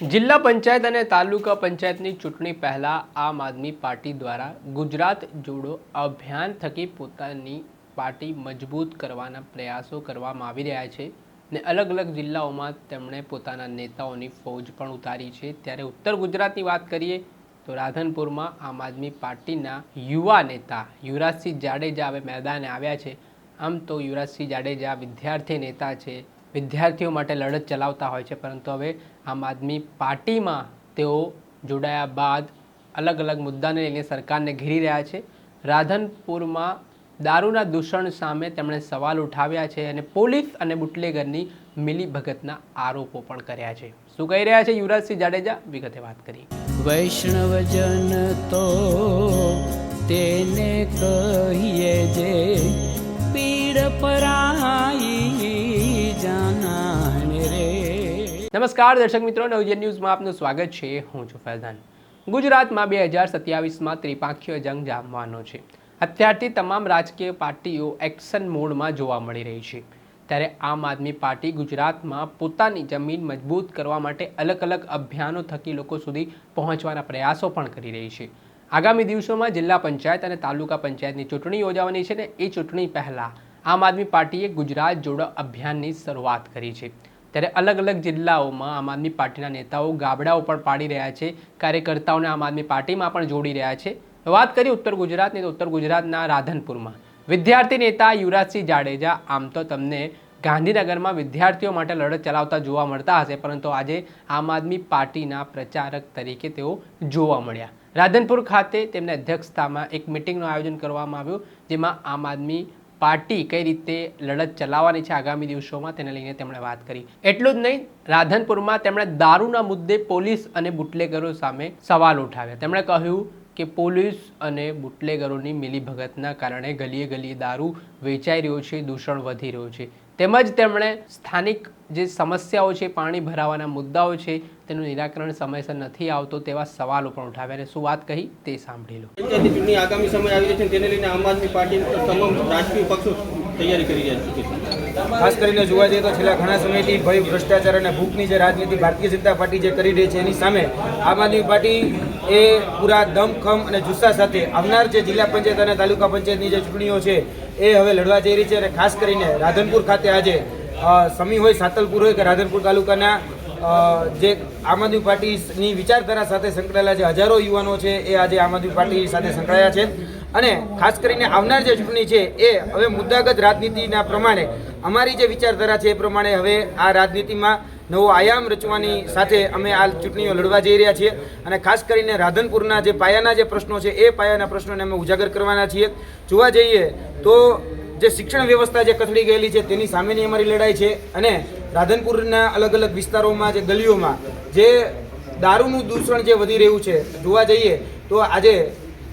જિલ્લા પંચાયત અને તાલુકા પંચાયતની ચૂંટણી પહેલાં આમ આદમી પાર્ટી દ્વારા ગુજરાત જોડો અભિયાન થકી પોતાની પાર્ટી મજબૂત કરવાના પ્રયાસો કરવામાં આવી રહ્યા છે ને અલગ અલગ જિલ્લાઓમાં તેમણે પોતાના નેતાઓની ફોજ પણ ઉતારી છે. ત્યારે ઉત્તર ગુજરાતની વાત કરીએ તો રાધનપુરમાં આમ આદમી પાર્ટીના યુવા નેતા યુવરાજસિંહ જાડેજા હવે મેદાને આવ્યા છે. આમ તો યુવરાજસિંહ જાડેજા વિદ્યાર્થી નેતા છે. વિદ્યાર્થીઓ માટે લડત ચલાવતા હોય છે, પરંતુ હવે આમ આદમી પાર્ટીમાં તેઓ જોડાયા બાદ અલગ અલગ મુદ્દાને લઈને સરકારને ઘેરી રહ્યા છે. રાધનપુરમાં દારૂના દૂષણ સામે તેમણે સવાલ ઉઠાવ્યા છે અને પોલીસ અને બુટલેગરની મિલીભગતના આરોપો પણ કર્યા છે. શું કહી રહ્યા છે યુવરાજસિંહ જાડેજા? વિગતે વાત કરી. વૈષ્ણવજન તો તેને કહીએ જે પીડ પરાઈ નમસ્કાર, દર્શક મિત્રો, નવજન ન્યૂઝમાં આપનું સ્વાગત છે. હું છું ફૈઝાન ગુજરાતમાં બે હજાર સત્યાવીસમાં ત્રિપાંખીય જંગ જામવાનો છે. અત્યારથી તમામ રાજકીય પાર્ટીઓ એક્શન મોડમાં જોવા મળી રહી છે. ત્યારે આમ આદમી પાર્ટી ગુજરાતમાં પોતાની જમીન મજબૂત કરવા માટે અલગ અલગ અભિયાનો થકી લોકો સુધી પહોંચવાના પ્રયાસો પણ કરી રહી છે. આગામી દિવસોમાં જિલ્લા પંચાયત અને તાલુકા પંચાયતની ચૂંટણી યોજાવાની છે ને એ ચૂંટણી પહેલાં આમ આદમી પાર્ટીએ ગુજરાત જોડો અભિયાનની શરૂઆત કરી છે. ત્યારે અલગ અલગ જિલ્લાઓમાં આમ આદમી પાર્ટીના નેતાઓ ગાબડાઓ પણ પાડી રહ્યા છે. કાર્યકર્તાઓને આમ આદમી પાર્ટીમાં પણ જોડી રહ્યા છે. વાત કરીએ ઉત્તર ગુજરાતની તો ઉત્તર ગુજરાતના રાધનપુરમાં. વિદ્યાર્થી નેતા યુવરાજસિંહ જાડેજા આમ તો તમને ગાંધીનગરમાં વિદ્યાર્થીઓ માટે લડત ચલાવતા જોવા મળતા હશે, પરંતુ આજે આમ આદમી પાર્ટીના પ્રચારક તરીકે તેઓ જોવા મળ્યા. રાધનપુર ખાતે તેમના અધ્યક્ષતામાં એક મિટિંગનું આયોજન કરવામાં આવ્યું, જેમાં આમ આદમી પાર્ટી કઈ રીતે લડત ચલાવવાની છે આગામી દિવસોમાં તેને લઈને તેમણે વાત કરી. એટલું જ નહીં, રાધનપુરમાં તેમણે દારૂના મુદ્દે પોલીસ અને બુટલેગરો સામે સવાલ ઉઠાવ્યા. તેમણે કહ્યું કે પોલીસ અને બુટલેગરોની મિલીભગતના કારણે ગલીએ ગલીએ દારૂ વેચાઈ રહ્યો છે, દૂષણ વધી રહ્યું છે. તેમજ તેમણે સ્થાનિક જે સમસ્યાઓ છે પાણી ભરાવાના મુદ્દાઓ છે તેનું નિરાકરણ સમયસર નથી આવતો તેવા સવાલો પણ ઉઠાવ્યા અને શું વાત કહી તે સાંભળી લો. પંચાયતની ચૂંટણી આગામી સમય આવી રહી છે તેને લઈને આમ આદમી પાર્ટી તમામ રાજકીય પક્ષો તૈયારી કરી રહ્યા છે. ખાસ કરીને જોવા જઈએ તો છેલ્લા ઘણા સમયથી ભય ભ્રષ્ટાચાર અને ભૂખની જે રાજનીતિ ભારતીય જનતા પાર્ટી જે કરી રહી છે એની સામે આમ આદમી પાર્ટી એ પૂરા દમખમ અને જુસ્સા સાથે આવનાર જે જિલ્લા પંચાયત અને તાલુકા પંચાયતની જે ચૂંટણીઓ છે એ હવે લડવા જઈ રહી છે અને ખાસ કરીને રાધનપુર ખાતે આજે સમી હોય સાતલપુર હોય કે રાધનપુર તાલુકાના જે આમ આદમી પાર્ટીની વિચારધારા સાથે સંકળાયેલા જે હજારો યુવાનો છે, એ આજે આમ આદમી પાર્ટી સાથે સંકળાયા છે. અને ખાસ કરીને આવનાર જે ચૂંટણી છે, એ હવે મુદ્દાગત રાજનીતિના પ્રમાણે, અમારી જે વિચારધારા છે એ પ્રમાણે હવે આ રાજનીતિમાં નવો આયામ રચવાની સાથે અમે આ ચૂંટણીઓ લડવા જઈ રહ્યા છીએ. અને ખાસ કરીને રાધનપુરના જે પાયાના જે પ્રશ્નો છે, એ પાયાના પ્રશ્નોને અમે ઉજાગર કરવાના છીએ. જોવા જઈએ તો જે શિક્ષણ વ્યવસ્થા જે કથળી ગયેલી છે, તેની સામેની અમારી લડાઈ છે અને રાધનપુરના અલગ અલગ વિસ્તારોમાં જે ગલીઓમાં જે દારૂનું દૂષણ જે વધી રહ્યું છે, જોવા જઈએ તો આજે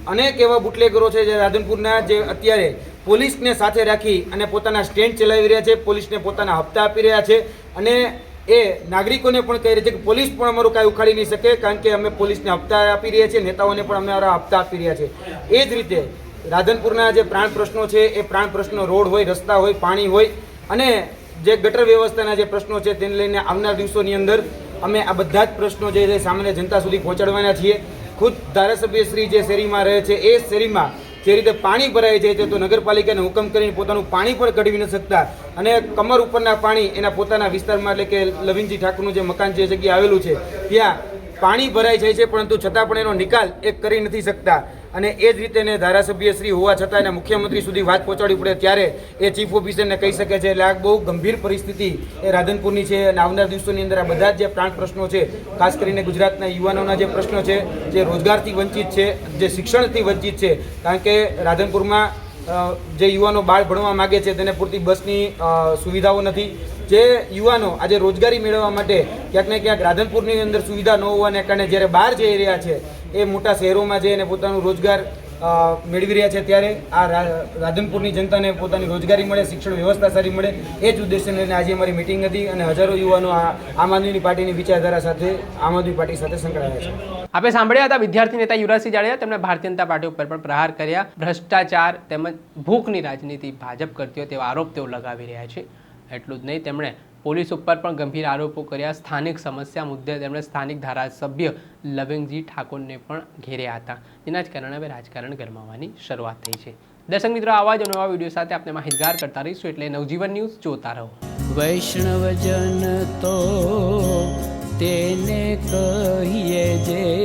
અનેક એવા બુટલેગરો છે જે રાધનપુરના જે અત્યારે પોલીસને સાથે રાખી અને પોતાના સ્ટેન્ડ ચલાવી રહ્યા છે, પોલીસને પોતાના હપ્તા આપી રહ્યા છે અને એ નાગરિકોને પણ કહી રહ્યા છે કે પોલીસ પણ અમારું કાંઈ ઉખાડી નહીં શકે, કારણ કે અમે પોલીસને હપ્તા આપી રહ્યા છીએ, નેતાઓને પણ અમે અમારા હપ્તા આપી રહ્યા છીએ. એ જ રીતે રાધનપુરના જે પ્રાણ પ્રશ્નો છે, એ પ્રાણ પ્રશ્નો રોડ હોય, રસ્તા હોય, પાણી હોય અને જે ગટર વ્યવસ્થાના જે પ્રશ્નો છે, તેને લઈને આવનાર દિવસોની અંદર અમે આ બધા જ પ્રશ્નો જે છે, સામાન્ય જનતા સુધી પહોંચાડવાના છીએ. ખુદ ધારાસભ્ય શ્રી જે શેરીમાં રહે છે, એ શેરીમાં જે રીતે પાણી ભરાય છે, તો નગરપાલિકાને હુકમ કરીને પોતાનું પાણી પણ કઢવી ન શકતા અને કમર ઉપરના પાણી એના પોતાના વિસ્તારમાં એટલે કે લવિનજી ઠાકુરનું જે મકાન જે જગ્યાએ આવેલું છે, ત્યાં પાણી ભરાઈ જાય છે, પરંતુ છતાં પણ એનો નિકાલ એ કરી નથી શકતા. અને એ જ રીતે એને ધારાસભ્ય શ્રી હોવા છતાં એને મુખ્યમંત્રી સુધી વાત પહોંચાડવી પડે ત્યારે એ ચીફ ઓફિસરને કહી શકે છે. એટલે આ બહુ ગંભીર પરિસ્થિતિ એ રાધનપુરની છે અને આવનાર દિવસોની અંદર આ બધા જ જે પ્રાણ પ્રશ્નો છે, ખાસ કરીને ગુજરાતના યુવાનોના જે પ્રશ્નો છે, જે રોજગારથી વંચિત છે, જે શિક્ષણથી વંચિત છે, કારણ કે રાધનપુરમાં જે યુવાનો બાળ ભણવા માગે છે તેને પૂરતી બસની સુવિધાઓ નથી. જે યુવાનો આજે રોજગારી મેળવવા માટે ક્યાંક ને ક્યાંક રાધનપુરની અંદર સુવિધા ન હોવાને કારણે જ્યારે બહાર જઈ રહ્યા છે, એ મોટા શહેરોમાં જઈને પોતાનું રોજગાર મેળવી રહ્યા છે ત્યારે આ રાધનપુરની જનતાને પોતાની રોજગારી મળે, શિક્ષણ વ્યવસ્થા સારી મળે, એ જ ઉદ્દેશ્યને લઈને આજે અમારી મિટિંગ હતી અને હજારો યુવાનો આમ આદમી પાર્ટીની વિચારધારા સાથે, આમ આદમી પાર્ટી સાથે સંકળાયા છે. આપણે સાંભળ્યા હતા વિદ્યાર્થી નેતા યુવરાજસિંહ જાડેજા, તેમણે ભારતીય જનતા પાર્ટી ઉપર પણ પ્રહાર કર્યા. ભ્રષ્ટાચાર તેમજ ભૂખની રાજનીતિ ભાજપ કરતી હોય તેવા આરોપ તેઓ લગાવી રહ્યા છે. એટલું જ નહીં, તેમણે પોલીસ ઉપર પણ ગંભીર આરોપો કર્યા. સ્થાનિક સમસ્યા મુદ્દે તેમણે સ્થાનિક ધારાસભ્ય લવિંગજી ઠાકોરને પણ ઘેર્યા હતા. જેના જ કારણે હવે રાજકારણ ગરમાવાની શરૂઆત થઈ છે. દર્શક મિત્રો, આવા જ નવા વીડિયો સાથે આપણે માહિતગાર કરતા રહીશું એટલે નવજીવન ન્યૂઝ જોતા રહો. વૈષ્ણવજન તો તેને કહીએ જે